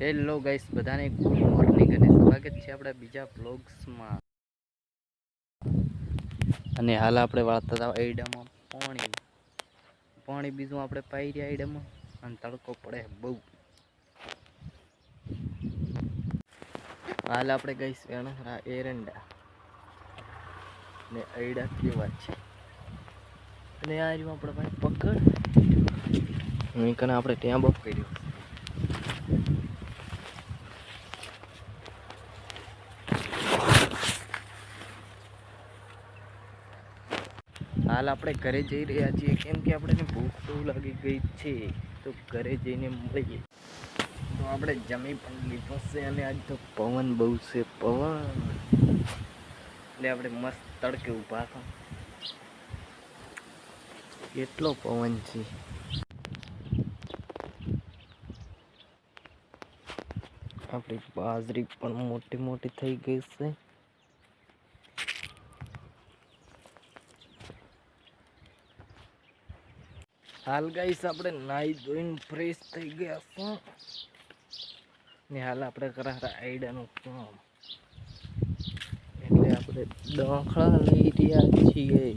Hello guys બધાને good morning અને સ્વાગત છે આપણા બીજા બ્લોગ્સમાં અને હાલ આપણે વાળતા હતા આઈડામાં પાણી. પાણી બીજું આપણે પાઈ રહ્યા આઈડામાં, અને તડકો પડે બહુ. હાલ આપણે ગઈશ વેણસરા એરંડા. ને આઈડા કેવા છે. અને આ રહ્યું આપણે પકડ. કને આપણે ત્યાં બપ કર્યું. હાલ આપણે ઘરે જઈ રહ્યા છીએ. કેમ કે આપણે ભૂખ બહુ લાગી ગઈ છે. તો ઘરે જઈને મળીએ. તો આપણે જમી પણ લીધો છે અને આજ તો પવન બહુ છે, પવન. એટલે આપણે મસ્ત તડકે ઊભા હતા. કેટલો પવન છે. આપણી બાજરી પણ મોટી મોટી થઈ ગઈ છે. હાલ ગાઈસ આપણે નાઈ ધોઈને ફ્રેશ થઈ ગયા છું. ને હાલ આપણે કરા આઈડાનું કામ. એટલે આપણે દાખલા લઈ રહ્યા છીએ.